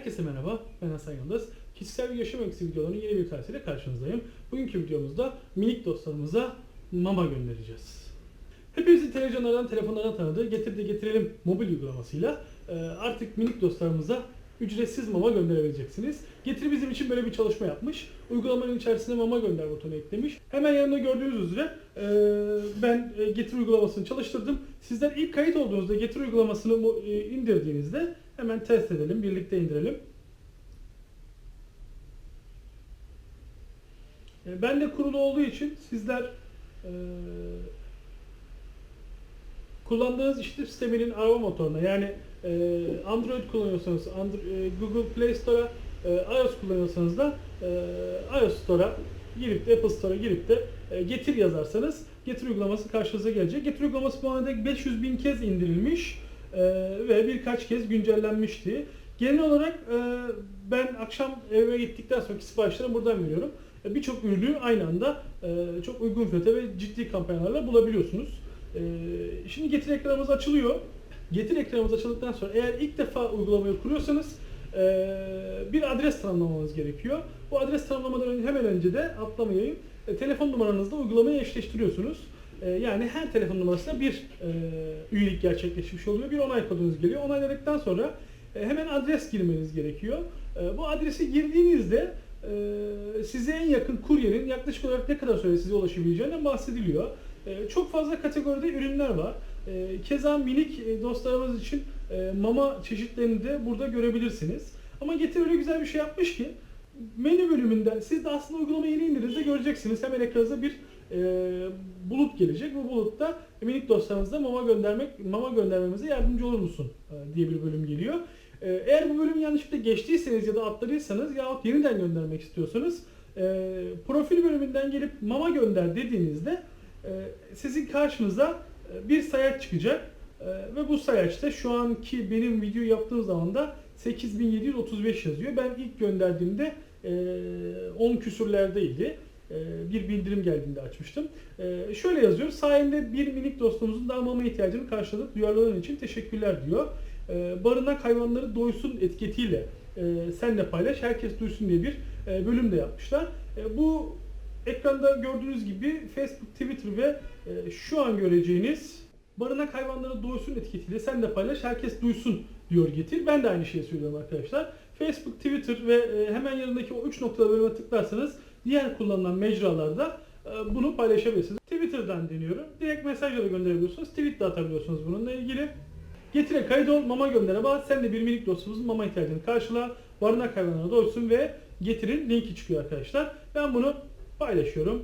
Herkese merhaba, ben Hasan Yıldız. Kişisel bir yaşam öyküsü videolarının yeni bir karesiyle karşınızdayım. Bugünkü videomuzda minik dostlarımıza mama göndereceğiz. Hepimizin televizyonlardan, telefonlardan tanıdığı Getir de Getirelim mobil uygulamasıyla e, artık minik dostlarımıza ücretsiz mama gönderebileceksiniz. Getir bizim için böyle bir çalışma yapmış. Uygulamanın içerisine mama gönder butonu eklemiş. Hemen yanında gördüğünüz üzere e, ben e, Getir uygulamasını çalıştırdım. Sizler ilk kayıt olduğunuzda Getir uygulamasını indirdiğinizde hemen test edelim, birlikte indirelim. E, Ben de kurulu olduğu için sizler e, kullandığınız işletim sisteminin arama motoruna yani e, Android kullanıyorsanız Andro- e, Google Play Store'a e, iOS kullanıyorsanız da e, iOS Store'a girip de Apple Store'a girip de e, Getir yazarsanız Getir uygulaması karşınıza gelecek. Getir uygulaması bu arada 500 bin kez indirilmiş e, ve birkaç kez güncellenmişti. Genel olarak e, ben akşam eve gittikten sonraki siparişleri buradan veriyorum. E, Birçok ürünü aynı anda e, çok uygun fiyata ve ciddi kampanyalarla bulabiliyorsunuz. E, Şimdi Getir ekranımız açılıyor. Getir ekranımız açıldıktan sonra eğer ilk defa uygulamayı kuruyorsanız bir adres tanımlamanız gerekiyor. Bu adres tanımlamadan önce hemen önce de atlamayayım. Telefon numaranızla uygulamayı eşleştiriyorsunuz. E, Yani her telefon numarasına bir e, üyelik gerçekleşmiş oluyor. Bir onay kodunuz geliyor. Onayladıktan sonra e, hemen adres girmeniz gerekiyor. E, Bu adresi girdiğinizde e, size en yakın kuryenin yaklaşık olarak ne kadar süre size ulaşabileceğinden bahsediliyor. E, Çok fazla kategoride ürünler var. E, Keza minik e, dostlarımız için e, mama çeşitlerini de burada görebilirsiniz. Ama Getir öyle güzel bir şey yapmış ki menü bölümünden siz de aslında uygulamayı yeni indirinizde göreceksiniz. Hemen ekranınıza bir e, bulut gelecek. Bu bulutta minik dostlarınıza mama göndermek, mama göndermemize yardımcı olur musun e, diye bir bölüm geliyor. E, eğer bu bölümü yanlışlıkla geçtiyseniz ya da atladıysanız yahut yeniden göndermek istiyorsanız e, profil bölümünden gelip mama gönder dediğinizde e, sizin karşınıza e, bir sayaç çıkacak. E, ve bu sayaçta şu anki benim video yaptığım zaman da 8735 yazıyor. Ben ilk gönderdiğimde e, 10 küsürlerdeydi. E, bir bildirim geldiğinde açmıştım. E, şöyle yazıyor. Sayende bir minik dostumuzun daha mama ihtiyacını karşıladık. Duyarlılığın için teşekkürler diyor. E, barınak hayvanları doysun etiketiyle e, senle paylaş, herkes duysun diye bir e, bölüm de yapmışlar. E, bu ekranda gördüğünüz gibi Facebook, Twitter ve şu an göreceğiniz barınak hayvanları doysun etiketiyle sen de paylaş, herkes duysun diyor getir. Ben de aynı şeyi söylüyorum arkadaşlar. Facebook, Twitter ve hemen yanındaki o 3 noktalı bölüme tıklarsanız diğer kullanılan mecralarda e, bunu paylaşabilirsiniz. Twitter'dan deniyorum. Direkt mesajla da gönderebiliyorsunuz. Tweet de atabiliyorsunuz bununla ilgili. Getire kaydol, mama göndere bak. Sen de bir minik dostumuzun mama ihtiyacını karşıla. Barınak hayvanlarına doysun ve getirin linki çıkıyor arkadaşlar. Ben bunu paylaşıyorum.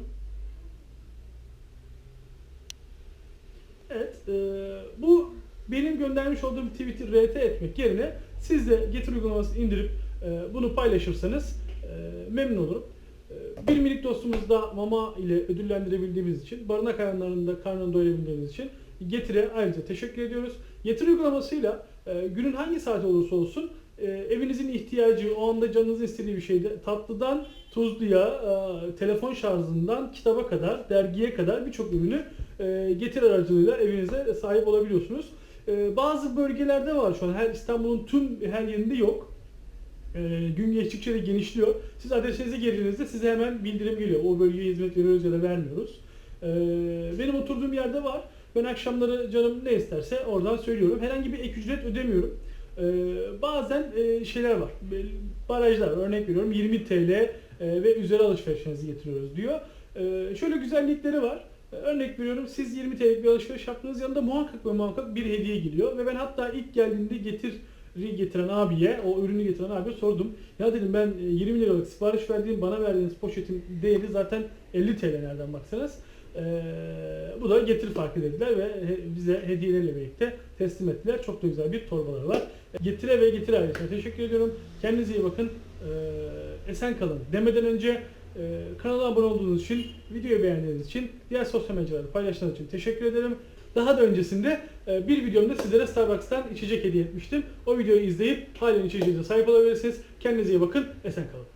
Evet, e, bu benim göndermiş olduğum tweet'i RT etmek yerine siz de Getir uygulamasını indirip e, bunu paylaşırsanız e, memnun olurum. E, bir minik dostumuz da mama ile ödüllendirebildiğimiz için, barınak hayvanlarında karnını doyurabildiğimiz için Getir'e ayrıca teşekkür ediyoruz. Getir uygulamasıyla e, günün hangi saati olursa olsun e, evinizin ihtiyacı, o anda canınızın istediği bir şeyde tatlıdan tuzluya, e, telefon şarjından kitaba kadar, dergiye kadar birçok ürünü getir aracılığıyla evinize sahip olabiliyorsunuz. Bazı bölgelerde var şu an. Her İstanbul'un tüm her yerinde yok. E, gün geçtikçe de genişliyor. Siz adresinizi girdiğinizde size hemen bildirim geliyor. O bölgeye hizmet veriyoruz ya da vermiyoruz. E, benim oturduğum yerde var. Ben akşamları canım ne isterse oradan söylüyorum. Herhangi bir ek ücret ödemiyorum. E, bazen e, şeyler var. Barajlar. Örnek veriyorum 20 TL e, ve üzeri alışverişinizi getiriyoruz diyor. Şöyle güzellikleri var. Örnek veriyorum siz 20 TL'lik bir alışveriş yaptığınız yanında muhakkak ve muhakkak bir hediye geliyor. Ve ben hatta ilk geldiğinde getir getiren abiye, o ürünü getiren abiye sordum. Ya dedim ben e, 20 liralık sipariş verdiğim, bana verdiğiniz poşetin değeri zaten 50 TL nereden baksanız. Ee, bu da getir farkı dediler ve bize hediyelerle birlikte teslim ettiler. Çok da güzel bir torbaları var. Getire ve Getir ailesine teşekkür ediyorum. Kendinize iyi bakın. Ee, esen kalın. Demeden önce e, kanala abone olduğunuz için, videoyu beğendiğiniz için, diğer sosyal mecralarda paylaştığınız için teşekkür ederim. Daha da öncesinde e, bir videomda sizlere Starbucks'tan içecek hediye etmiştim. O videoyu izleyip halen içeceğinize sahip olabilirsiniz. Kendinize iyi bakın. Esen kalın.